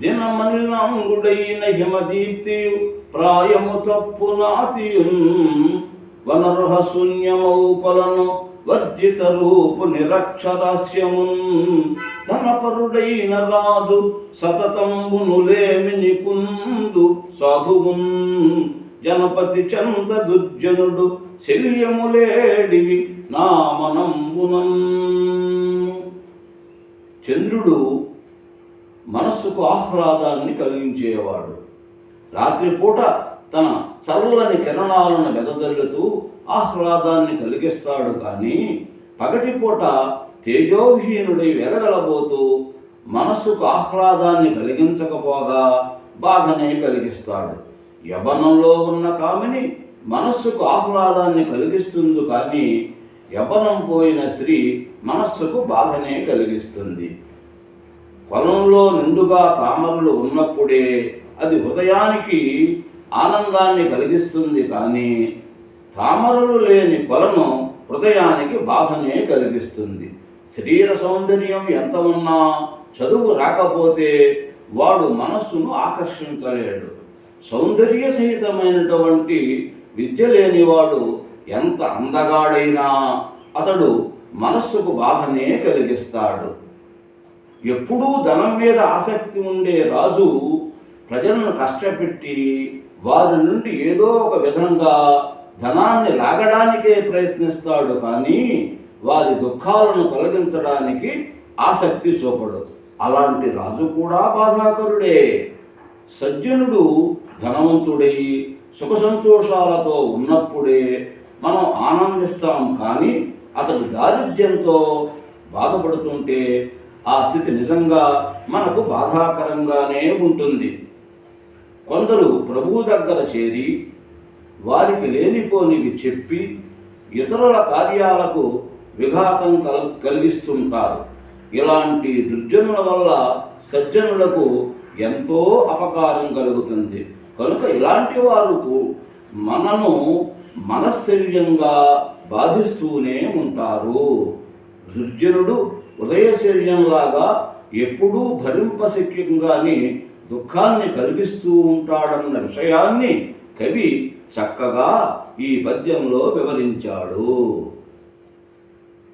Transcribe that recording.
దినమనిలాంగుడైన హిమదీప్తియు ప్రాయము తప్పు నాతియున్ వనరుహ శూన్యమౌ కొలను వర్జిత రూపు నిరక్షరాస్యమున్. ధనపరుడైన రాజు సతతంబునులేమి నికుందు సాధువున్. జనపతి చంద దుర్జనుడు శల్యములేడివి నా మనంబునం చంద్రుడు మనస్సుకు ఆహ్లాదాన్ని కలిగించేవాడు. రాత్రిపూట తన చల్లని కిరణాలను వెదజల్లుతూ ఆహ్లాదాన్ని కలిగిస్తాడు కానీ పగటిపూట తేజోహీనుడై వెలగలబోతూ మనస్సుకు ఆహ్లాదాన్ని కలిగించకపోగా బాధనే కలిగిస్తాడు. యవనంలో ఉన్న కామిని మనస్సుకు ఆహ్లాదాన్ని కలిగిస్తుంది కానీ యవనం పోయిన స్త్రీ మనస్సుకు బాధనే కలిగిస్తుంది. పొలంలో నిండుగా తామరలు ఉన్నప్పుడే అది హృదయానికి ఆనందాన్ని కలిగిస్తుంది కానీ తామరలు లేని పొలను హృదయానికి బాధనే కలిగిస్తుంది. శరీర సౌందర్యం ఎంత ఉన్నా చదువు రాకపోతే వాడు మనస్సును ఆకర్షించలేడు. సౌందర్య సహితమైనటువంటి విద్య లేనివాడు ఎంత అందగాడైనా అతడు మనస్సుకు బాధనే కలిగిస్తాడు. ఎప్పుడూ ధనం మీద ఆసక్తి ఉండే రాజు ప్రజలను కష్టపెట్టి వారి నుండి ఏదో ఒక విధంగా ధనాన్ని లాగడానికే ప్రయత్నిస్తాడు కానీ వారి దుఃఖాలను తొలగించడానికి ఆసక్తి చూపడు. అలాంటి రాజు కూడా బాధాకరుడే. సజ్జనుడు ధనవంతుడై సుఖ సంతోషాలతో ఉన్నప్పుడే మనం ఆనందిస్తాం కానీ అతడు దారిద్ర్యంతో బాధపడుతుంటే ఆ స్థితి నిజంగా మనకు బాధాకరంగానే ఉంటుంది. కొందరు ప్రభువు దగ్గర చేరి వారికి లేనిపోనివి చెప్పి ఇతరుల కార్యాలకు విఘాతం కల్ కలిగిస్తుంటారు. ఇలాంటి దుర్జనుల వల్ల సజ్జనులకు ఎంతో అపకారం కలుగుతుంది. కనుక ఇలాంటి వారు మనను మనస్థైర్యంగా బాధిస్తూనే ఉంటారు. దుర్జనుడు హృదయశల్యంలాగా ఎప్పుడూ భరింపశక్యంగాని దుఃఖాన్ని కలిగిస్తూ ఉంటాడన్న విషయాన్ని కవి చక్కగా ఈ పద్యంలో వివరించాడు.